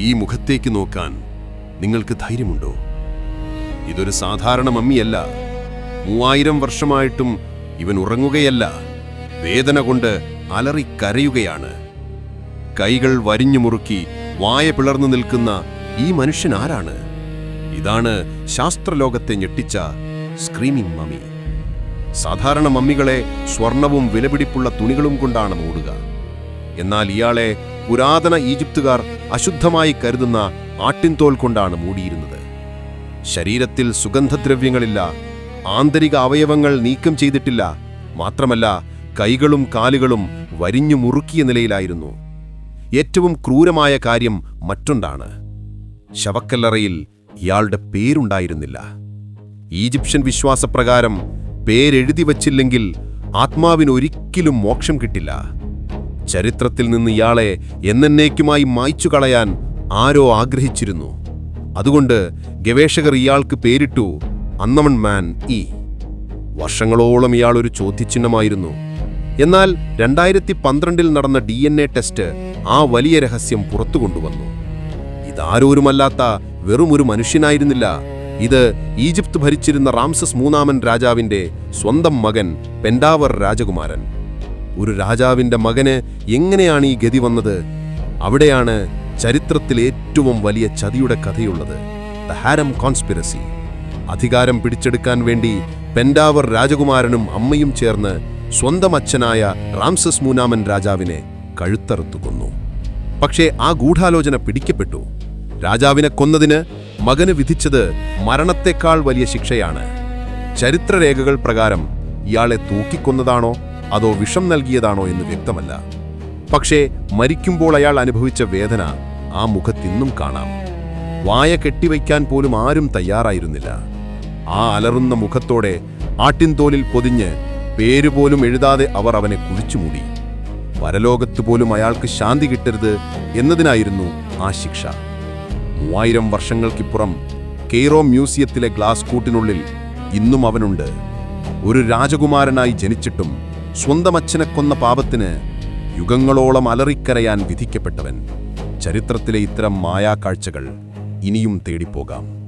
ഈ മുഖത്തേക്ക് നോക്കാൻ നിങ്ങൾക്ക് ധൈര്യമുണ്ടോ? ഇതൊരു സാധാരണ മമ്മിയല്ല. മൂവായിരം വർഷമായിട്ടും ഇവൻ ഉറങ്ങുകയല്ല. വേദന കൊണ്ട് അലറിക്കരയുകയാണ് കൈകൾ വരിഞ്ഞു മുറുക്കി വായ പിളർന്നു നിൽക്കുന്ന ഈ മനുഷ്യൻ ആരാണ്? ഇതാണ് ശാസ്ത്രലോകത്തെ ഞെട്ടിച്ച സ്ക്രീമിംഗ് മമ്മി. സാധാരണ മമ്മികളെ സ്വർണവും വിലപിടിപ്പുള്ള തുണികളും കൊണ്ടാണ് മൂടുക. എന്നാൽ ഇയാളെ പുരാതന ഈജിപ്തുകാർ അശുദ്ധമായി കരുതുന്ന ആട്ടിൻതോൽ കൊണ്ടാണ് മൂടിയിരുന്നത്. ശരീരത്തിൽ സുഗന്ധദ്രവ്യങ്ങളില്ല ആന്തരിക അവയവങ്ങൾ നീക്കം ചെയ്തിട്ടില്ല മാത്രമല്ല കൈകളും കാലുകളും വരിഞ്ഞു മുറുക്കിയ നിലയിലായിരുന്നു. ഏറ്റവും ക്രൂരമായ കാര്യം മറ്റൊണ്ടാണ്. ശവക്കല്ലറയിൽ ഇയാളുടെ പേരുണ്ടായിരുന്നില്ല. ഈജിപ്ഷ്യൻ വിശ്വാസപ്രകാരം പേരെഴുതി വച്ചില്ലെങ്കിൽ ആത്മാവിനൊരിക്കലും മോക്ഷം കിട്ടില്ല. ചരിത്രത്തിൽ നിന്ന് ഇയാളെ എന്നേക്കുമായി മായ്ച്ചു കളയാൻ ആരോ ആഗ്രഹിച്ചിരുന്നു. അതുകൊണ്ട് ഗവേഷകർ ഇയാൾക്ക് പേരിട്ടു അന്നമൺ മാൻ ഇ. വർഷങ്ങളോളം ഇയാൾ ഒരു ചോദ്യചിഹ്നമായിരുന്നു. എന്നാൽ രണ്ടായിരത്തി പന്ത്രണ്ടിൽ നടന്ന ഡി എൻ എ ടെസ്റ്റ് ആ വലിയ രഹസ്യം പുറത്തു കൊണ്ടുവന്നു ഇതാരോരുമല്ലാത്ത ഒരു മനുഷ്യനായിരുന്നില്ല. ഇത് ഈജിപ്ത് ഭരിച്ചിരുന്ന റാംസസ് മൂന്നാമൻ രാജാവിന്റെ സ്വന്തം മകൻ പെൻഡാവർ രാജകുമാരൻ. ഒരു രാജാവിന്റെ മകന് എങ്ങനെയാണ് ഈ ഗതി വന്നത്? അവിടെയാണ് ചരിത്രത്തിൽ ഏറ്റവും വലിയ ചതിയുടെ കഥയുള്ളത്. ദ ഹാരം കോൺസ്പിറസി അധികാരം പിടിച്ചെടുക്കാൻ വേണ്ടി പെൻഡാവർ രാജകുമാരനും അമ്മയും ചേർന്ന് സ്വന്തം അച്ഛനായ റാംസസ് മൂനാമൻ രാജാവിനെ കഴുത്തറുത്തു കൊന്നു പക്ഷേ ആ ഗൂഢാലോചന പിടിക്കപ്പെട്ടു. രാജാവിനെ കൊന്നതിന് മകന് വിധിച്ചത് മരണത്തെക്കാൾ വലിയ ശിക്ഷയാണ്. ചരിത്രരേഖകൾ പ്രകാരം ഇയാളെ തൂക്കിക്കൊന്നതാണോ? അതോ വിഷം നൽകിയതാണോ എന്ന് വ്യക്തമല്ല. പക്ഷേ മരിക്കുമ്പോൾ അയാൾ അനുഭവിച്ച വേദന ആ മുഖത്തിന്നും കാണാം. വായ കെട്ടിവയ്ക്കാൻ പോലും ആരും തയ്യാറായിരുന്നില്ല. ആ അലറുന്ന മുഖത്തോടെ ആട്ടിൻതോലിൽ പൊതിഞ്ഞ് പേരുപോലും എഴുതാതെ അവർ അവനെ കുഴിച്ചുമൂടി. പരലോകത്ത് പോലും അയാൾക്ക് ശാന്തി കിട്ടരുത് എന്നതിനായിരുന്നു ആ ശിക്ഷ. മൂവായിരം വർഷങ്ങൾക്കിപ്പുറം കെയ്റോ മ്യൂസിയത്തിലെ ഗ്ലാസ് കൂട്ടിനുള്ളിൽ ഇന്നും അവനുണ്ട്. ഒരു രാജകുമാരനായി ജനിച്ചിട്ടും സ്വന്തം അച്ഛനെ കൊന്ന പാപത്തിന് യുഗങ്ങളോളം അലറിക്കരയാൻ വിധിക്കപ്പെട്ടവൻ. ചരിത്രത്തിലെ ഇത്തരം മായാക്കാഴ്ചകൾ ഇനിയും തേടിപ്പോകാം.